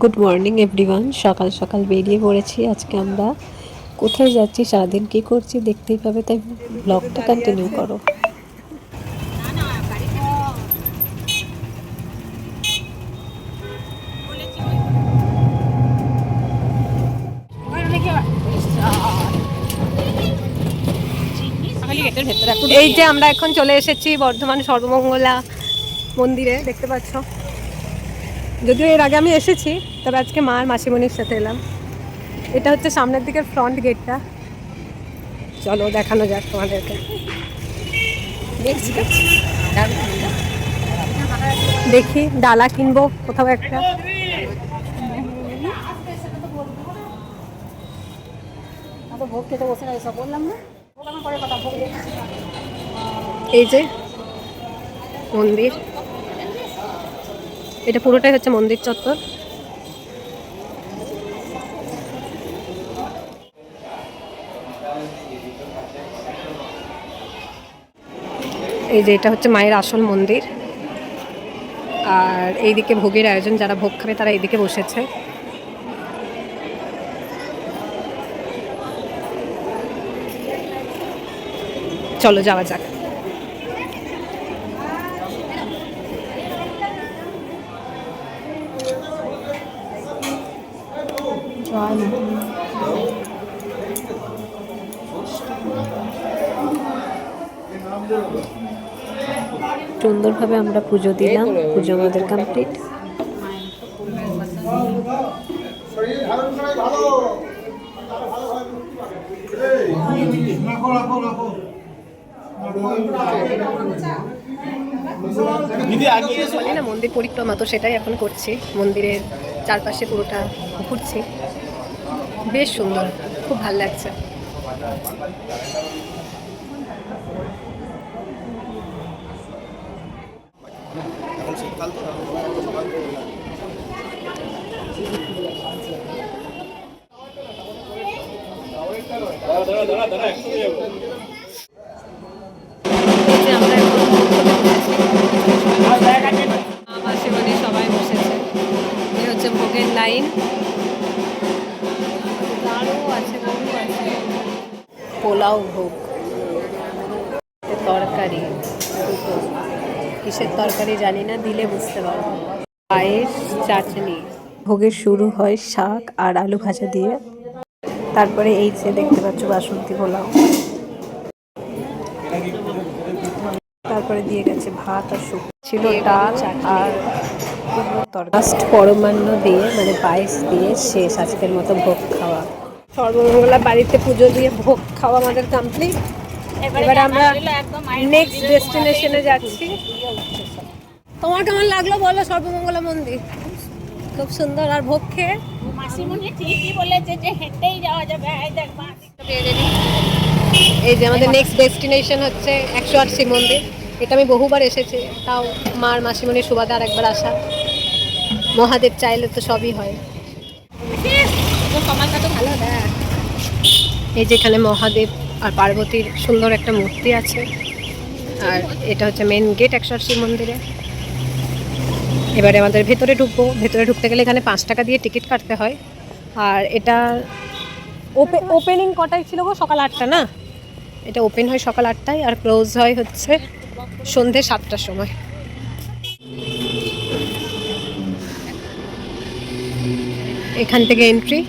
Good morning everyone সকাল সকাল বেরিয়ে পড়েছি। আজকে আমরা কোথায় যাচ্ছি, সারাদিন কী করছি দেখতেই পাবে, তাই ব্লগটা কন্টিনিউ করো। এই যে আমরা এখন চলে এসেছি বর্ধমান সর্বমঙ্গলা মন্দিরে, দেখতে পাচ্ছ? যদিও এর আগে আমি এসেছি, তবে আজকে মা আর মাসিমণির সাথে এলাম। এটা হচ্ছে সামনের দিকের ফ্রন্ট গেটটা চলো দেখানো যাক তোমাদেরকে। দেখি, ডালা কিনবো কোথাও একটা। এই যে বসে না এসব বললাম না প্রোগ্রাম করে কথা ভোগ দেখি এই যে মন্দির এটা পুরোটাই হচ্ছে মন্দির চত্বর। এই যে এটা হচ্ছে মায়ের আসল মন্দির। আর এইদিকে ভোগের আয়োজন, যারা ভোগ খাবে তারা এইদিকে বসেছে। চলো যাওয়া যাক। সুন্দরভাবে আমরা পুজো দিলাম। পুজো আমাদের কমপ্লিট বলি না মন্দির পরিক্রমা তো সেটাই এখন করছি। মন্দিরের চারপাশে পুরোটা ঘুরছি। বেশ সুন্দর খুব ভালো লাগছে। সেখানে সবাই বসেছে। এই হচ্ছে ভোগের লাইন। পোলাও ভোগ তরকারি কিসের তরকারি জানি না দিলে বুঝতে পারব। পায়েস চাটনি। ভোগের শুরু হয় শাক আর আলু ভাজা দিয়ে। তারপরে এই যে দেখতে পাচ্ছ বাসন্তী পোলাও। তারপরে দিয়ে গেছে ভাত আর শুক ছিল ডাল আর লাস্ট পরমান্ন দিয়ে মানে পায়েস দিয়ে শেষ আজকের মতো ভোগ খাওয়া। সর্বমঙ্গলা বাড়িতে পুজো দিয়ে ভোগ খাওয়া আমাদের কমপ্লিট এবারে আমরা নেক্সট ডেস্টিনেশনে যাচ্ছি। তোমার কেমন লাগল বলো সর্বমঙ্গলা মন্দির? খুব সুন্দর আর ভোগ খেয়ে? মাসিমণি ঠিকই বলেছে যে হেঁটেই যাওয়া যাবে এই যে আমাদের নেক্সট ডেস্টিনেশন হচ্ছে একশো আট শিব মন্দির। এটা আমি বহুবার এসেছি তাও মার মাসিমণির সুবাদে আর একবার আসা। মহাদেব চাইলে তো সবই হয় সময়টা তো ভালো দেখ এই যেখানে মহাদেব আর পার্বতীর সুন্দর একটা মূর্তি আছে। আর এটা হচ্ছে মেন গেট একশো আট শিব মন্দিরে। এবারে আমাদের ভেতরে ঢুকবো। ভেতরে ঢুকতে গেলে এখানে পাঁচ টাকা দিয়ে টিকিট কাটতে হয়। আর এটা ওপে ওপেনিং কটায় ছিল গো? সকাল আটটা, না? এটা ওপেন হয় সকাল আটটায় আর ক্লোজ হয় হচ্ছে সন্ধে সাতটার সময়। এখান থেকে এন্ট্রি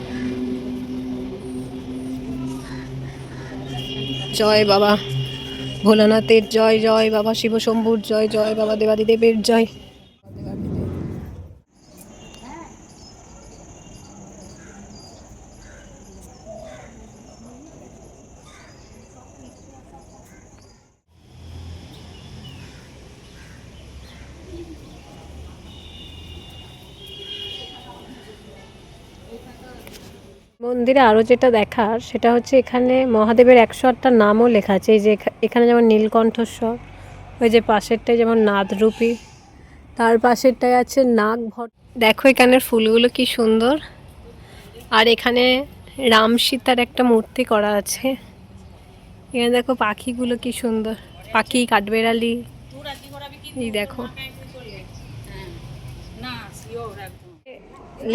জয় বাবা। ভোলানাথের জয় জয় বাবা শিব শম্ভুর জয় জয় বাবা দেবাদিদেবের জয়। মন্দিরে আরও যেটা দেখার, সেটা হচ্ছে এখানে মহাদেবের একশো আটটা নামও লেখা আছে। এই যে এখানে যেমন নীলকণ্ঠস্বর, ওই যে পাশেরটায় যেমন নাদরূপী, তার পাশেরটায় আছে নাগ ভট দেখো এখানের ফুলগুলো কি সুন্দর। আর এখানে রাম সীতার একটা মূর্তি করা আছে। এখানে দেখো পাখিগুলো কি সুন্দর। পাখি, কাঠবেড়ালি। এই দেখো।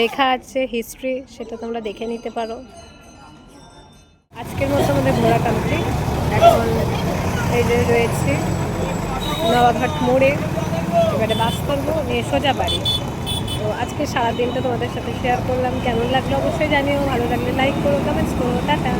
লেখা আছে হিস্ট্রি সেটা তোমরা দেখে নিতে পারো। আজকের মতো আমাদের ঘোরা কমপ্লিট এখন এই যে রয়েছে নবাঘাট মোড়ে। এবারে বাস করব, নিয়ে সোজা বাড়ি। তো আজকে সারাদিনটা তোমাদের সাথে শেয়ার করলাম। কেমন লাগল অবশ্যই জানিও। ভালো লাগলে লাইক করো কমেন্টস করো, টাটা।